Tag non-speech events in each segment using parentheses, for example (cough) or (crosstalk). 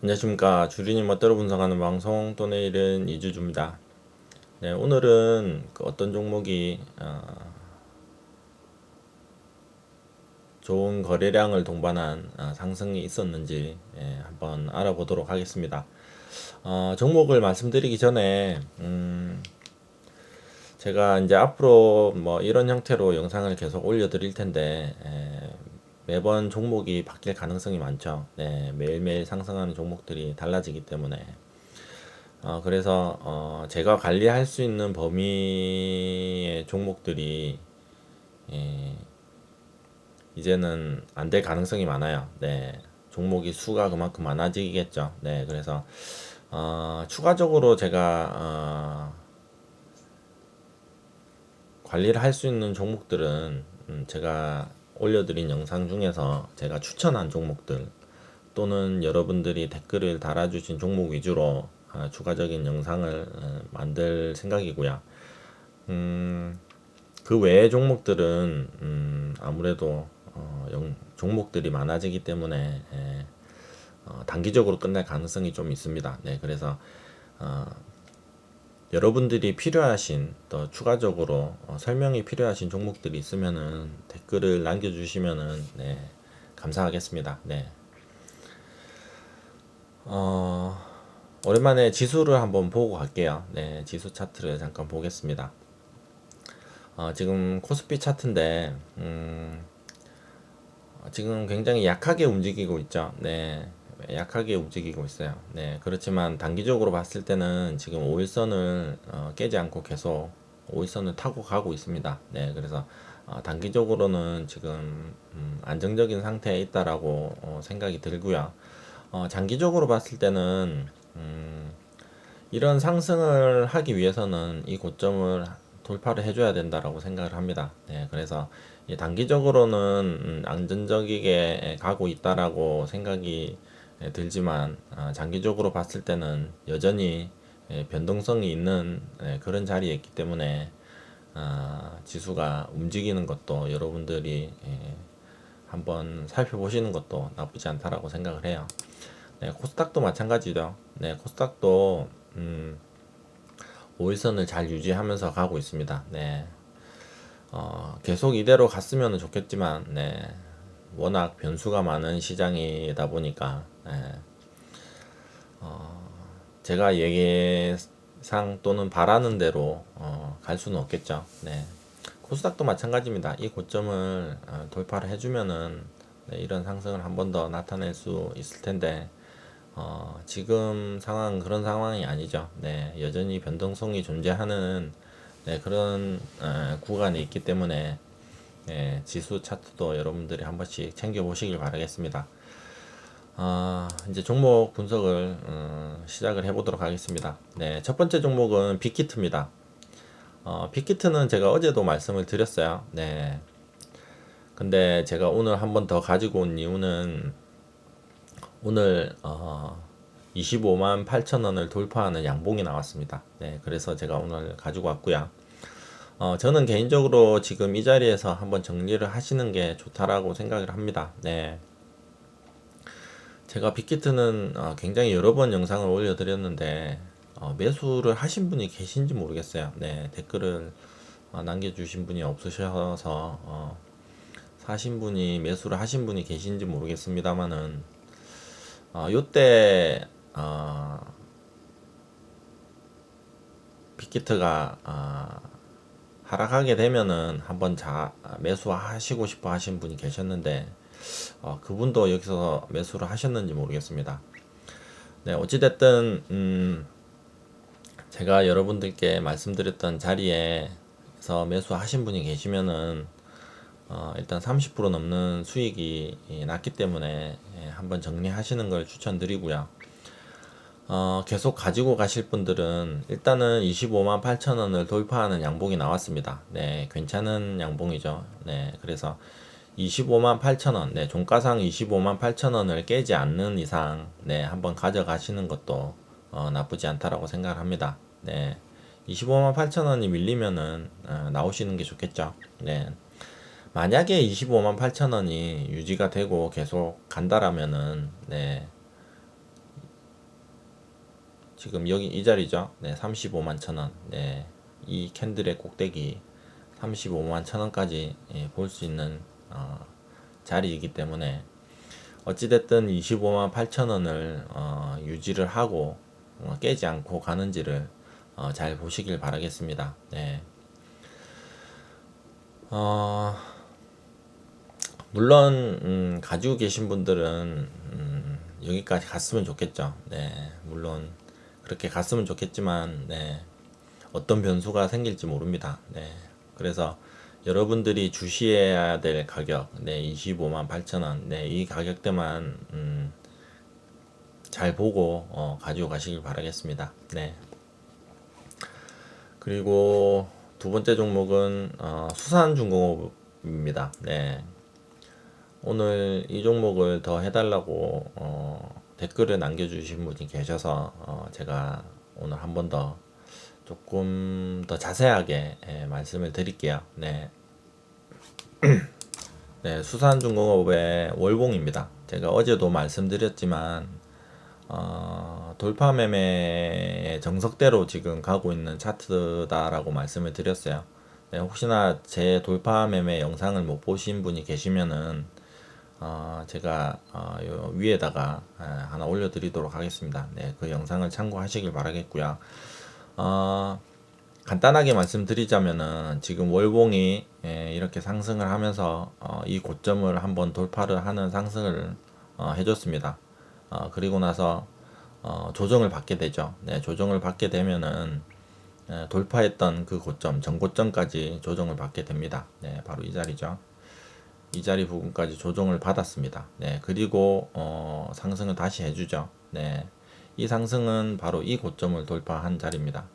안녕하십니까 주린이 멋대로 분석하는 방송 또 내일은 이주주입니다. 네 오늘은 그 어떤 종목이 어, 좋은 거래량을 동반한 어, 상승이 있었는지 예, 한번 알아보도록 하겠습니다. 어, 종목을 말씀드리기 전에 음, 제가 이제 앞으로 뭐 이런 형태로 영상을 계속 올려 드릴 텐데 에, 매번 종목이 바뀔 가능성이 많죠. 네, 매일매일 상승하는 종목들이 달라지기 때문에 어, 그래서 어, 제가 관리할 수 있는 범위의 종목들이 예, 이제는 안 될 가능성이 많아요. 네, 종목이 수가 그만큼 많아지겠죠. 네, 그래서 어, 추가적으로 제가 어, 관리를 할 수 있는 종목들은 음, 제가 올려드린 영상 중에서 제가 추천한 종목들 또는 여러분들이 댓글을 달아주신 종목 위주로 아, 추가적인 영상을 어, 만들 생각이고요. 음, 그 외의 종목들은 음, 아무래도 어, 영, 종목들이 많아지기 때문에 예, 어, 단기적으로 끝날 가능성이 좀 있습니다. 네, 그래서 어, 여러분들이 필요하신 또 추가적으로 어, 설명이 필요하신 종목들이 있으면은 댓글을 남겨주시면은 네 감사하겠습니다. 네. 어, 오랜만에 지수를 한번 보고 갈게요. 네, 지수 차트를 잠깐 보겠습니다. 어, 지금 코스피 차트인데, 음, 어, 지금 굉장히 약하게 움직이고 있죠. 네, 약하게 움직이고 있어요. 네, 그렇지만 단기적으로 봤을 때는 지금 5일선을 어, 깨지 않고 계속 5일선을 타고 가고 있습니다. 네, 그래서 어, 단기적으로는 지금 음, 안정적인 상태에 있다라고 어, 생각이 들고요. 어, 장기적으로 봤을 때는 음, 이런 상승을 하기 위해서는 이 고점을 돌파를 해줘야 된다라고 생각을 합니다. 네, 그래서 단기적으로는 음, 안전적이게 가고 있다라고 생각이 예, 들지만 아, 장기적으로 봤을 때는 여전히 예, 변동성이 있는 예, 그런 자리에 있기 때문에 아, 지수가 움직이는 것도 여러분들이 한번 살펴보시는 것도 나쁘지 않다라고 생각을 해요. 네, 코스닥도 마찬가지죠. 네, 코스닥도 음, 5일선을 잘 유지하면서 가고 있습니다. 네. 어, 계속 이대로 갔으면 좋겠지만, 네. 워낙 변수가 많은 시장이다 보니까 예. 어, 제가 예상 또는 바라는 대로 어, 갈 수는 없겠죠. 네. 코스닥도 마찬가지입니다. 이 고점을 어, 돌파를 해주면은 네, 이런 상승을 한 번 더 나타낼 수 있을 텐데 어, 지금 상황 그런 상황이 아니죠. 네, 여전히 변동성이 존재하는 네, 그런 어, 구간이 있기 때문에 네, 지수 차트도 여러분들이 한 번씩 챙겨 보시길 바라겠습니다. 어, 이제 종목 분석을 어, 시작을 해보도록 하겠습니다. 네, 첫 번째 종목은 빅히트입니다. 어, 빅히트는 제가 어제도 말씀을 드렸어요. 네. 근데 제가 오늘 한 번 더 가지고 온 이유는 오늘 어, 25만 8천 원을 돌파하는 양봉이 나왔습니다. 네, 그래서 제가 오늘 가지고 왔고요. 어, 저는 개인적으로 지금 이 자리에서 한번 정리를 하시는 게 좋다라고 생각을 합니다. 네. 제가 빅히트는 어, 굉장히 여러 번 영상을 올려드렸는데 어, 매수를 하신 분이 계신지 모르겠어요. 네, 댓글을 어, 남겨주신 분이 없으셔서 어, 사신 분이 매수를 하신 분이 계신지 모르겠습니다만은 어, 요때 어, 빅히트가 어, 하락하게 되면은 한번 자 매수하시고 싶어 하신 분이 계셨는데 어, 그분도 여기서 매수를 하셨는지 모르겠습니다. 네, 어찌됐든, 음, 제가 여러분들께 말씀드렸던 자리에서 매수하신 분이 계시면은, 어, 일단 30% 넘는 수익이 났기 때문에 예, 한번 정리하시는 걸 추천드리고요. 어, 계속 가지고 가실 분들은 일단은 25만 8천 원을 돌파하는 양봉이 나왔습니다. 네, 괜찮은 양봉이죠. 네, 그래서 25만 8천 원, 네, 종가상 25만 8천 원을 깨지 않는 이상, 네, 한번 가져가시는 것도 어, 나쁘지 않다라고 생각을 합니다. 네, 25만 8천 원이 밀리면은 어, 나오시는 게 좋겠죠. 네, 만약에 25만 8천 원이 유지가 되고 계속 간다라면은, 네, 지금 여기 이 자리죠. 네, 35만 천 원. 네, 이 캔들의 꼭대기 35만 천 원까지 예, 볼 수 있는 어, 자리이기 때문에 어찌됐든 25만 8천 원을 어, 유지를 하고 어, 깨지 않고 가는지를 어, 잘 보시길 바라겠습니다. 네. 어, 물론 음, 가지고 계신 분들은 음, 여기까지 갔으면 좋겠죠. 네, 물론 그렇게 갔으면 좋겠지만 네, 어떤 변수가 생길지 모릅니다. 네, 그래서 여러분들이 주시해야 될 가격, 네, 25만 8천 원, 네, 이 가격대만 음, 잘 보고 어, 가지고 가시길 바라겠습니다. 네. 그리고 두 번째 종목은 어, 수산중공업입니다. 네. 오늘 이 종목을 더 해달라고 어, 댓글을 남겨주신 분이 계셔서 어, 제가 오늘 한 번 더 조금 더 자세하게 예, 말씀을 드릴게요. 네. (clears throat) 네, 수산중공업의 월봉입니다. 제가 어제도 말씀드렸지만 어, 돌파 매매의 정석대로 지금 가고 있는 차트다라고 말씀을 드렸어요. 네, 혹시나 제 돌파 매매 영상을 못 보신 분이 계시면은 어, 제가 어, 요 위에다가 에, 하나 올려드리도록 하겠습니다. 네, 그 영상을 참고하시길 바라겠고요. 어, 간단하게 말씀드리자면은 지금 월봉이 예, 이렇게 상승을 하면서 어, 이 고점을 한번 돌파를 하는 상승을 어, 해줬습니다. 어, 그리고 나서 어, 조정을 받게 되죠. 네, 조정을 받게 되면은 예, 돌파했던 그 고점, 전고점까지 조정을 받게 됩니다. 네, 바로 이 자리죠. 이 자리 부분까지 조정을 받았습니다. 네, 그리고 어, 상승을 다시 해주죠. 네, 이 상승은 바로 이 고점을 돌파한 자리입니다.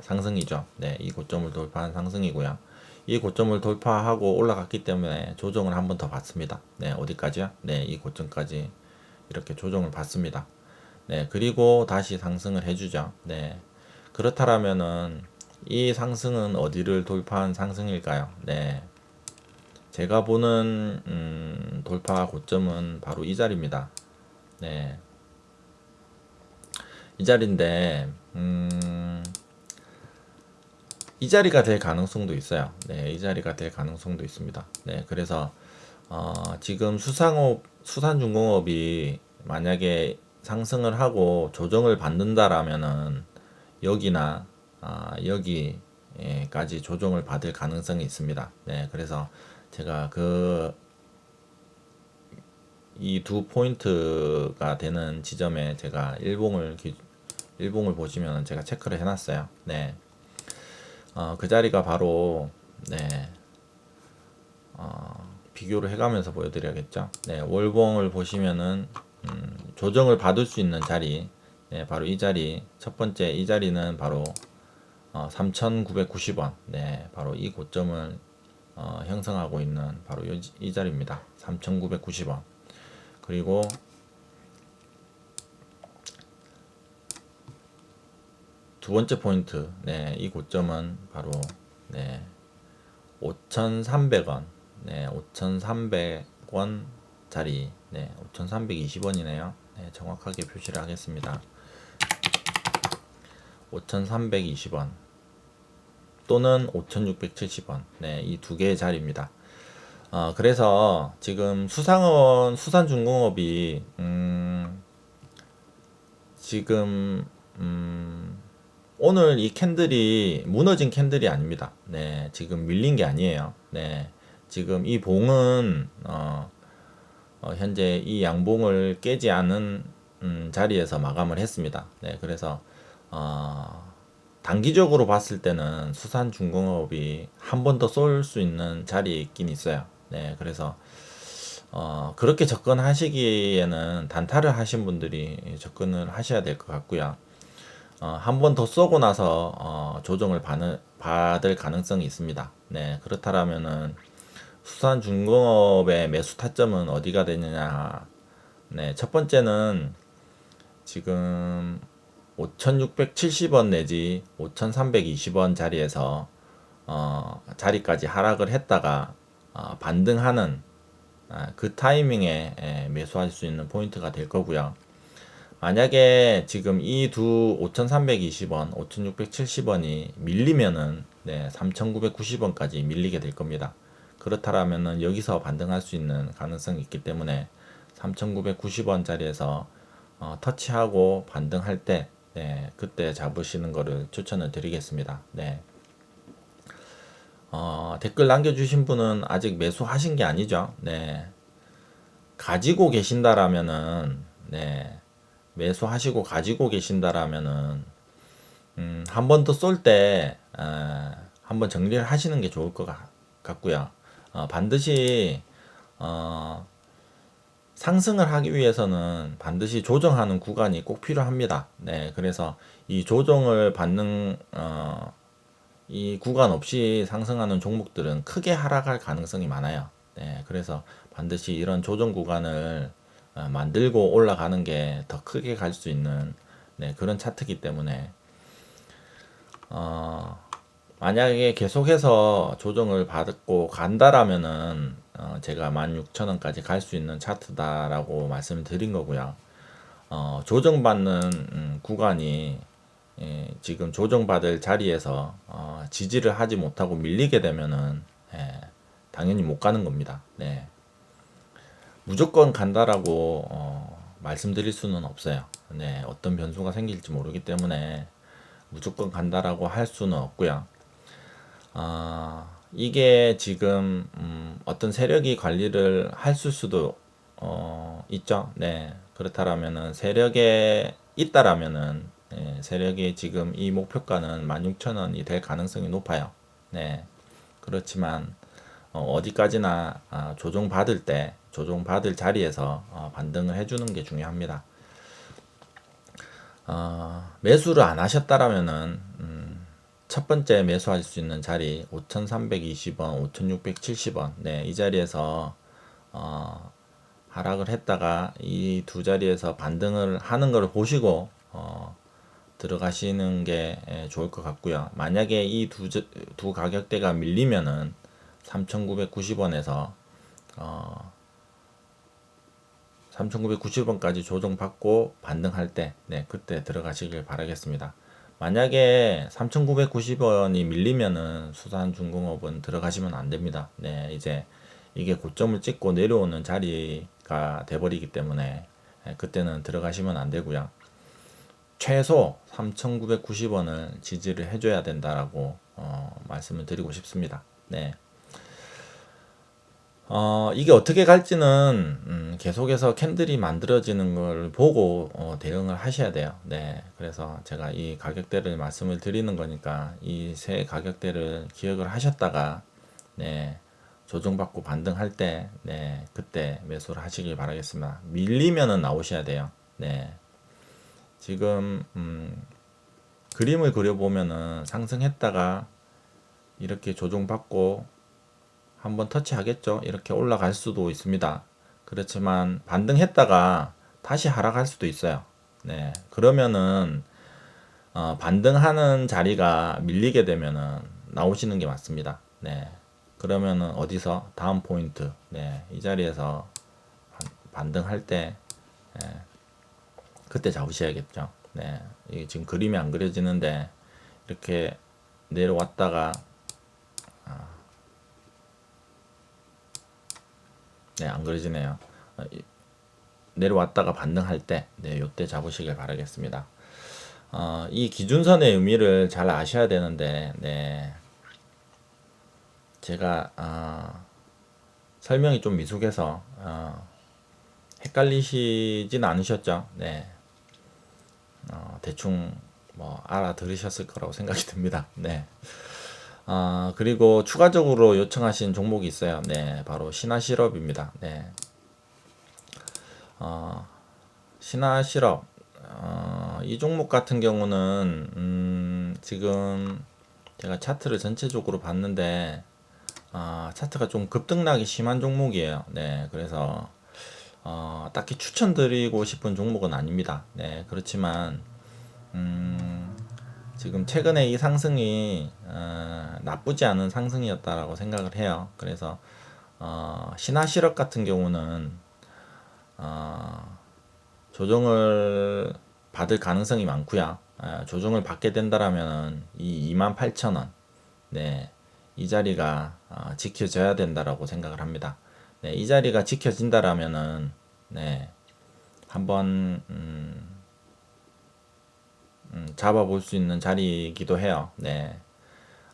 상승이죠. 네, 이 고점을 돌파한 상승이고요. 이 고점을 돌파하고 올라갔기 때문에 조정을 한 번 더 받습니다. 네, 어디까지요? 네, 이 고점까지 이렇게 조정을 받습니다. 네, 그리고 다시 상승을 해주죠. 네, 그렇다라면은 이 상승은 어디를 돌파한 상승일까요? 네, 제가 보는 음, 돌파 고점은 바로 이 자리입니다. 네, 이 자리인데 음, 이 자리가 될 가능성도 있어요. 네, 이 자리가 될 가능성도 있습니다. 네, 그래서 어, 지금 수상업, 수산중공업이 만약에 상승을 하고 조정을 받는다라면은 여기나 아, 여기까지 조정을 받을 가능성이 있습니다. 네, 그래서 제가 그 이 두 포인트가 되는 지점에 제가 일봉을 기, 일봉을 보시면 제가 체크를 해놨어요. 네. 어, 그 자리가 바로 네 어, 비교를 해가면서 보여드려야겠죠. 네 월봉을 보시면은 음, 조정을 받을 수 있는 자리 네 바로 이 자리 첫 번째 이 자리는 바로 어, 3,990원 네 바로 이 고점을 어, 형성하고 있는 바로 이, 이 자리입니다. 3,990원 그리고 두 번째 포인트, 네, 이 고점은 바로 네, 5,300원, 네, 5,300원 자리, 네, 5,320원이네요. 네, 정확하게 표시를 하겠습니다. 5,320원 또는 5,670원, 네, 이 두 개의 자리입니다. 어, 그래서 지금 수상원 수산중공업이 음, 지금 음, 오늘 이 캔들이 무너진 캔들이 아닙니다. 네, 지금 밀린 게 아니에요. 네, 지금 이 봉은 어, 어, 현재 이 양봉을 깨지 않은 음, 자리에서 마감을 했습니다. 네, 그래서 어, 단기적으로 봤을 때는 수산 중공업이 한 번 더 쏠 수 있는 자리에 있긴 있어요. 네, 그래서 어, 그렇게 접근하시기에는 단타를 하신 분들이 접근을 하셔야 될 것 같고요. 어, 한 번 더 쏘고 나서 어, 조정을 받을, 받을 가능성이 있습니다. 네, 그렇다라면은 수산 중공업의 매수 타점은 어디가 되느냐? 네, 첫 번째는 지금 5,670원 내지 5,320원 자리에서 어, 자리까지 하락을 했다가 어, 반등하는 아, 그 타이밍에 에, 매수할 수 있는 포인트가 될 거고요. 만약에 지금 이 두 5,320원, 5,670원이 밀리면은 네, 3,990원까지 밀리게 될 겁니다. 그렇다라면은 여기서 반등할 수 있는 가능성이 있기 때문에 3,990원짜리에서 어, 터치하고 반등할 때 네, 그때 잡으시는 거를 추천을 드리겠습니다. 네. 어, 댓글 남겨주신 분은 아직 매수하신 게 아니죠. 네. 가지고 계신다라면은, 네. 매수하시고 가지고 계신다라면은, 음, 한 번 더 쏠 때, 어, 한번 정리를 하시는 게 좋을 것 같, 같고요. 어, 반드시, 어, 상승을 하기 위해서는 반드시 조정하는 구간이 꼭 필요합니다. 네, 그래서 이 조정을 받는 어, 이 구간 없이 상승하는 종목들은 크게 하락할 가능성이 많아요. 네, 그래서 반드시 이런 조정 구간을 어, 만들고 올라가는 게 더 크게 갈 수 있는 네, 그런 차트이기 때문에 어, 만약에 계속해서 조정을 받고 간다라면은 어, 제가 16,000원까지 갈 수 있는 차트다라고 말씀을 드린 거고요. 어, 조정받는 음, 구간이 예, 지금 조정받을 자리에서 어, 지지를 하지 못하고 밀리게 되면은 예, 당연히 못 가는 겁니다. 네. 무조건 간다라고 어, 말씀드릴 수는 없어요. 네, 어떤 변수가 생길지 모르기 때문에 무조건 간다라고 할 수는 없고요. 어, 이게 지금 음, 어떤 세력이 관리를 할 수도 어, 있죠. 네, 그렇다라면은 세력에 있다라면은 네, 세력이 지금 이 목표가는 16,000원이 될 가능성이 높아요. 네. 그렇지만 어, 디까지나 아, 조정 받을 때 조정 받을 자리에서 어, 반등을 해주는 게 중요합니다. 어, 매수를 안 하셨다라면은 음, 첫 번째 매수할 수 있는 자리 5,320원, 5,670원 네, 이 자리에서 어, 하락을 했다가 이 두 자리에서 반등을 하는 걸 보시고 어, 들어가시는 게 예, 좋을 것 같고요. 만약에 이두 두 가격대가 밀리면은 3,990원에서 어 3,990원까지 조정받고 반등할 때, 네, 그때 들어가시길 바라겠습니다. 만약에 3,990원이 밀리면은 수산중공업은 들어가시면 안 됩니다. 네, 이제 이게 고점을 찍고 내려오는 자리가 돼버리기 때문에 네, 그때는 들어가시면 안 되고요. 최소 3,990원을 지지를 해줘야 된다라고 어, 말씀을 드리고 싶습니다. 네. 어, 이게 어떻게 갈지는 음, 계속해서 캔들이 만들어지는 걸 보고 어, 대응을 하셔야 돼요. 네, 그래서 제가 이 가격대를 말씀을 드리는 거니까 이세 가격대를 기억을 하셨다가 네, 조정받고 반등할 때, 네, 그때 매수를 하시길 바라겠습니다. 밀리면은 나오셔야 돼요. 네, 지금 음, 그림을 그려보면은 상승했다가 이렇게 조정받고 한번 터치하겠죠. 이렇게 올라갈 수도 있습니다. 그렇지만 반등했다가 다시 하락할 수도 있어요. 네, 그러면은 어, 반등하는 자리가 밀리게 되면은 나오시는 게 맞습니다. 네, 그러면은 어디서 다음 포인트, 네, 이 자리에서 반 등할 때 네, 그때 잡으셔야겠죠. 네. 이게 지금 그림이 안 그려지는데 이렇게 내려왔다가 아, 네, 안 그려지네요. 어, 내려왔다가 반등할 때, 네, 요때 잡으시길 바라겠습니다. 어, 이 기준선의 의미를 잘 아셔야 되는데, 네, 제가 어, 설명이 좀 미숙해서 어, 헷갈리시진 않으셨죠? 네. 어, 대충 뭐 알아들으셨을 거라고 생각이 (laughs) 듭니다. 네. 어, 그리고 추가적으로 요청하신 종목이 있어요. 네, 바로 신화실업입니다. 네. 어, 신화실업 어, 이 종목 같은 경우는 음, 지금 제가 차트를 전체적으로 봤는데 어, 차트가 좀 급등락이 심한 종목이에요. 네, 그래서 어, 딱히 추천드리고 싶은 종목은 아닙니다. 네, 그렇지만 음, 지금 최근에 이 상승이 어, 나쁘지 않은 상승이었다라고 생각을 해요. 그래서 어, 신화실업 같은 경우는 어, 조정을 받을 가능성이 많고요. 아, 조정을 받게 된다라면은 이 28,000원, 네, 이 자리가 아, 지켜져야 된다라고 생각을 합니다. 네, 이 자리가 지켜진다라면은 네, 한번 음, 음, 잡아볼 수 있는 자리이기도 해요. 네.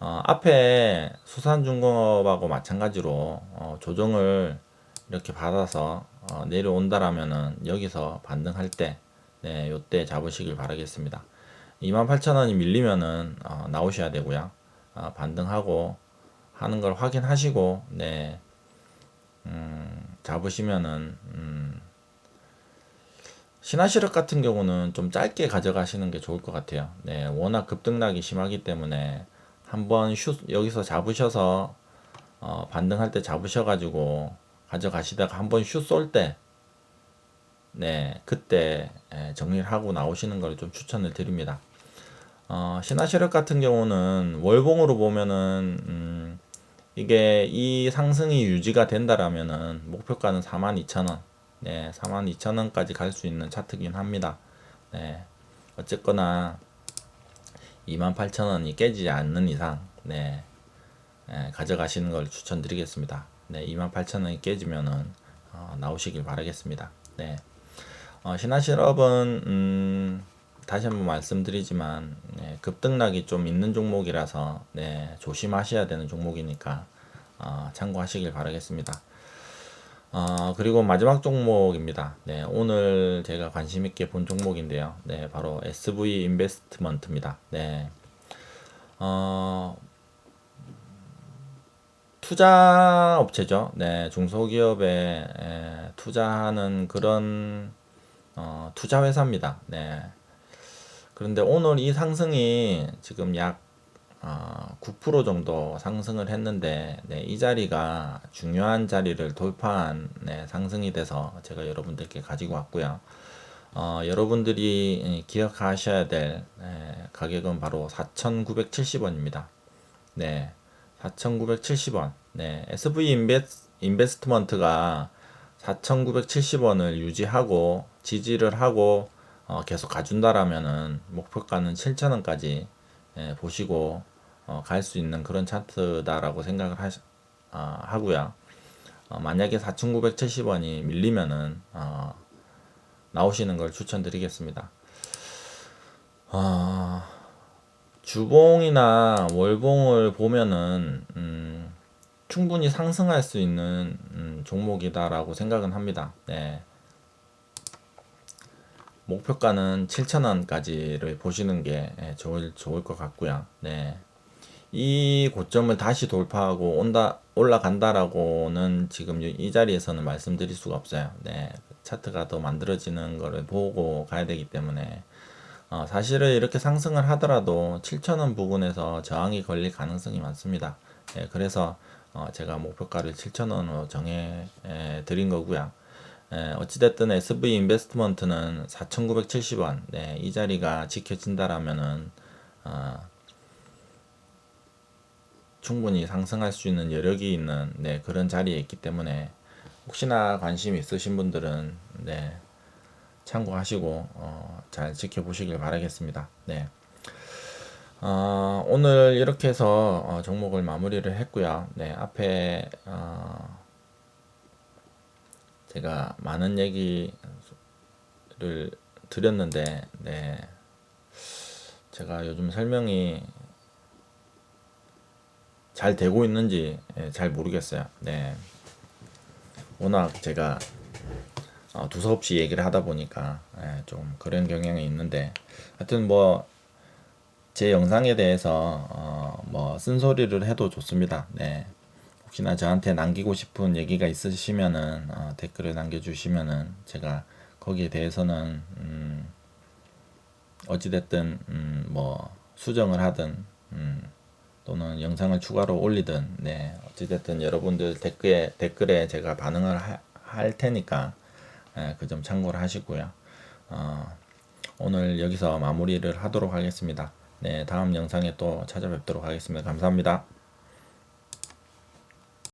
어, 앞에 수산중공업하고 마찬가지로 어, 조정을 이렇게 받아서 어, 내려온다라면은 여기서 반등할 때 네, 요때 잡으시길 바라겠습니다. 28,000원이 밀리면은 어, 나오셔야 되고요. 어, 반등하고 하는 걸 확인하시고 네. 음, 잡으시면은 음, 신화시력 같은 경우는 좀 짧게 가져가시는 게 좋을 것 같아요. 네, 워낙 급등락이 심하기 때문에 한번 슛 여기서 잡으셔서 어, 반등할 때 잡으셔가지고 가져가시다가 한번 슛 쏠 때, 네, 그때 예, 정리를 하고 나오시는 걸 좀 추천을 드립니다. 어, 신화시력 같은 경우는 월봉으로 보면은 음, 이게 이 상승이 유지가 된다라면은 목표가는 42,000원, 네, 42,000원까지 갈 수 있는 차트긴 합니다. 네, 어쨌거나 28,000원이 깨지지 않는 이상, 네, 네 가져가시는 걸 추천드리겠습니다. 네, 28,000원이 깨지면은 어, 나오시길 바라겠습니다. 네, 어, 신한실업은 음, 다시 한번 말씀드리지만 네, 급등락이 좀 있는 종목이라서 네, 조심하셔야 되는 종목이니까 어, 참고하시길 바라겠습니다. 어, 그리고 마지막 종목입니다. 네, 오늘 제가 관심 있게 본 종목인데요. 네, 바로 SV 인베스트먼트입니다. 네. 어, 투자 업체죠. 네, 중소기업에 에, 투자하는 그런 어, 투자 회사입니다. 네. 그런데 오늘 이 상승이 지금 약 어, 9% 정도 상승을 했는데 네, 이 자리가 중요한 자리를 돌파한 네, 상승이 돼서 제가 여러분들께 가지고 왔고요. 어, 여러분들이 기억하셔야 될 네, 가격은 바로 4,970원입니다. 네, 4,970원. 네, SV 인베스, 인베스트먼트가 4,970원을 유지하고 지지를 하고 어, 계속 가준다라면은 목표가는 7,000원까지 예, 보시고 어, 갈 수 있는 그런 차트다라고 생각을 하시, 어, 하고요. 어, 만약에 4,970원이 밀리면은 어, 나오시는 걸 추천드리겠습니다. 어, 주봉이나 월봉을 보면은 음, 충분히 상승할 수 있는 음, 종목이다라고 생각은 합니다. 네. 목표가는 7,000원까지를 보시는 게 예, 좋을, 좋을 것 같고요. 네. 이 고점을 다시 돌파하고 온다, 올라간다라고는 지금 이 자리에서는 말씀드릴 수가 없어요. 네. 차트가 더 만들어지는 거를 보고 가야 되기 때문에, 어, 사실은 이렇게 상승을 하더라도 7,000원 부근에서 저항이 걸릴 가능성이 많습니다. 네, 그래서 어, 제가 목표가를 7,000원으로 정해 에, 드린 거고요. 예, 어찌됐든 SV 인베스트먼트는 4,970원. 네, 이 자리가 지켜진다라면은, 어, 충분히 상승할 수 있는 여력이 있는, 네, 그런 자리에 있기 때문에, 혹시나 관심 있으신 분들은, 네, 참고하시고, 어, 잘 지켜보시길 바라겠습니다. 네. 어, 오늘 이렇게 해서 어, 종목을 마무리를 했고요. 네, 앞에, 어, 제가 많은 얘기를 드렸는데, 네. 제가 요즘 설명이 잘 되고 있는지 예, 잘 모르겠어요. 네. 워낙 제가 어, 두서없이 얘기를 하다 보니까 예, 좀 그런 경향이 있는데 하여튼 뭐 제 영상에 대해서 어, 뭐 쓴소리를 해도 좋습니다. 네. 혹시나 저한테 남기고 싶은 얘기가 있으시면은 어, 댓글을 남겨주시면은 제가 거기에 대해서는 음, 어찌됐든 음, 뭐 수정을 하든 음, 또는 영상을 추가로 올리든 네 어찌됐든 여러분들 댓글에 댓글에 제가 반응을 하, 할 테니까 예, 그점 참고를 하시고요. 어, 오늘 여기서 마무리를 하도록 하겠습니다. 네 다음 영상에 또 찾아뵙도록 하겠습니다. 감사합니다.